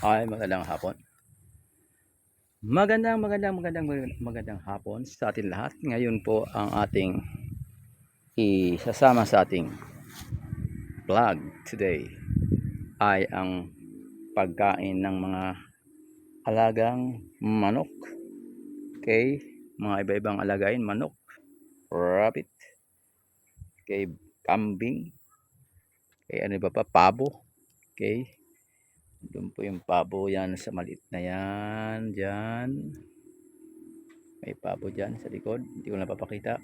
Ay, magandang hapon. Magandang, magandang, magandang, magandang, hapon sa atin lahat. Ngayon po ang ating isasama sa ating vlog today ay ang pagkain ng mga alagang manok. Okay? Mga iba-ibang alagain, manok, rabbit, okay, kambing, okay, ano ba pa, pabo, okay, doon po yung pabo yan sa maliit na yan. Diyan. May pabo dyan sa likod. Hindi ko napapakita.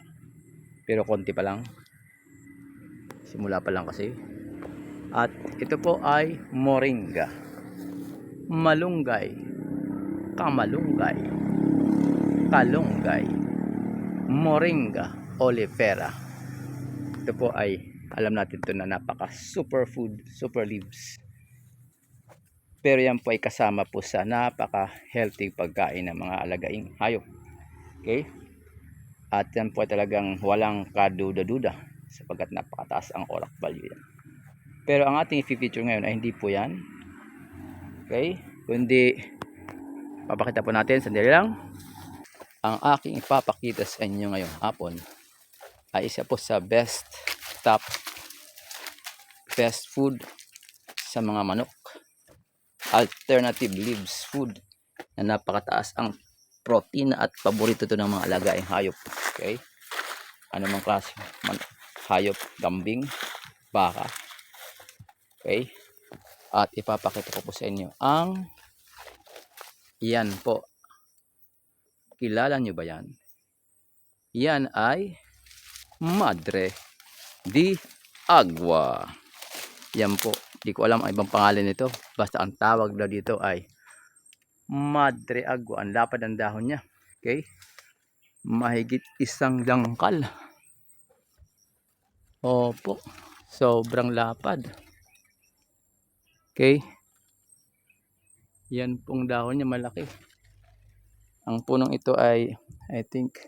Pero konti pa lang. Simula pa lang kasi. At ito po ay moringa. Malunggay. Kamalunggay. Kalunggay. Moringa olifera. Ito po ay alam natin to na napaka superfood, super leaves pero yan po ay kasama po sa napaka-healthy pagkain ng mga alagaing hayop. Okay? At yan po ay talagang walang kaduda-duda sapagkat napakataas ang orak value yan. Pero ang ating i-feature ngayon ay hindi po yan. Okay? Kundi papakita po natin, sandali lang. Ang aking ipapakita sa inyo ngayong hapon ay isa po sa best top best food sa mga manok alternative leaves food na napakataas ang protein at paborito to ng mga alagaing hayop. Okay? Ano mang klase man, hayop, gambing, baka. Okay? At ipapakita ko po sa inyo ang yan po. Kilala nyo ba yan? Yan ay Madre di Agua. Yan po. Di ko alam ang ibang pangalan nito. Basta ang tawag daw dito ay Madre Agua. Ang lapad ang dahon niya. Okay? Mahigit isang langkal. Opo. Sobrang lapad. Okay? Yan pong dahon niya malaki. Ang punong ito ay I think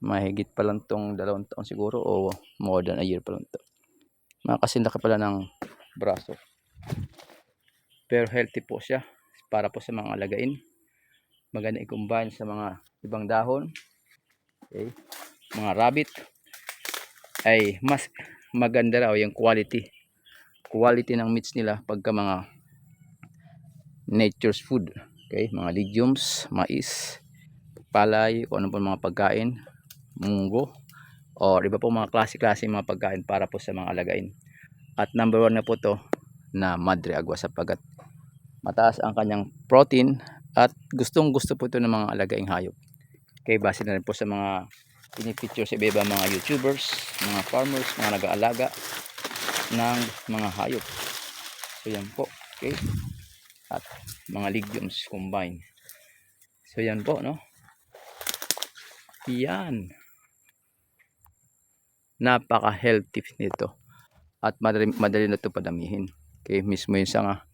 mahigit pa lang tong dalawang taon siguro o more than a year pa lang to. Makasinlaki pala ng braso. Pero healthy po siya para po sa mga alagain. Maganda i-combine sa mga ibang dahon. Okay. Mga rabbit ay mas maganda raw yung quality. Quality ng meats nila pagka mga nature's food. Okay, mga legumes, mais, palay, o ano po mga pagkain, munggo, o iba po mga klase-klase mga pagkain para po sa mga alagain. At number one na po to na Madre Agua sapagat mataas ang kanyang protein at gustong gusto po ito ng mga alagaing hayop. Okay, base na rin po sa mga pinipicture sa iba mga YouTubers, mga farmers, mga nag-aalaga ng mga hayop. So yan po. Okay. At mga legumes combine. So yan po, no? Yan. Napaka-healthy nito at madali, madali na ito padamihin. Okay, mismo yung sanga.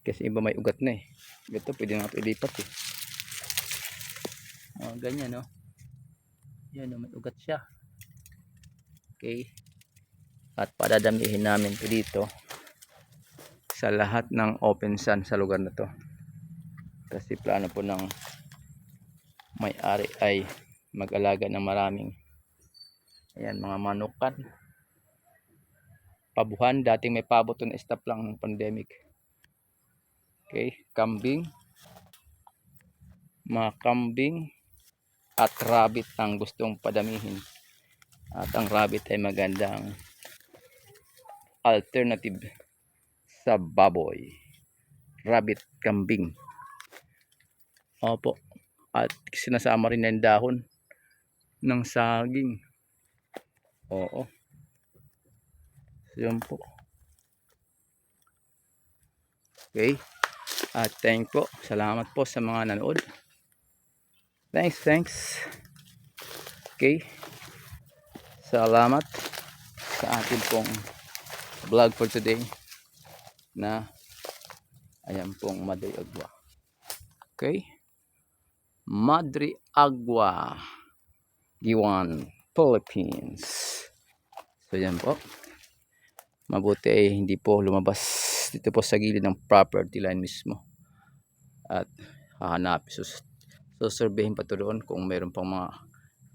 Kasi iba may ugat na eh. Ito pwede na ito ilipat eh. Oh, ganyan no. Yan oh, may ugat siya. Okay. At padadamihin namin ito dito sa lahat ng open sun sa lugar na to. Kasi plano po ng may-ari ay mag-alaga ng maraming ayan mga manukan pabuhan. Dating may pabo to na stop lang ng pandemic. Okay, kambing. Mga kambing at rabbit ang gustong padamihin. At ang rabbit ay magandang alternative sa baboy. Rabbit kambing. Opo. At sinasama rin yung dahon ng saging. Oo. Yun po. Okay. At thank po. Salamat po sa mga nanood. Thanks, thanks. Okay. Salamat sa atin pong vlog for today na ayan pong Madre Agua. Okay. Madre Agua. Giwan, Philippines. So yan po mabuti ay hindi po lumabas dito po sa gilid ng property line mismo. At hahanap, sus susurvehin pa to doon kung meron pang mga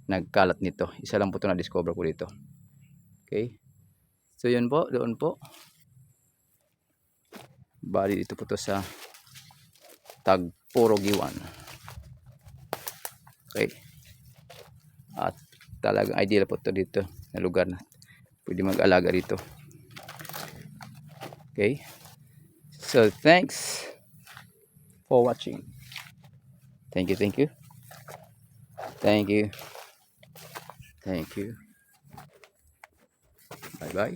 nagkalat nito. Isa lang po ito na-discover ko dito. Okay. So yun po, doon po. Bali dito po to sa Tagpurogiwan. Okay. At talagang ideal po to dito na lugar na pwede mag-alaga dito. Okay. So thanks for watching. Thank you, thank you. Thank you. Thank you. Bye-bye.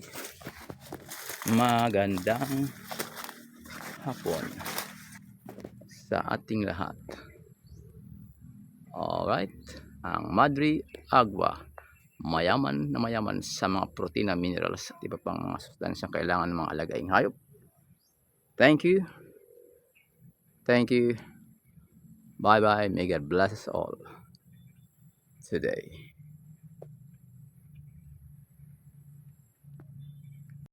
Magandang hapon sa ating lahat. Alright. Ang Madri Agua. Mayaman na mayaman sa mga protina, minerals at iba pang mga sustansyang kailangan ng mga alagaing hayop. Thank you. Thank you. Bye bye. May God bless us all today.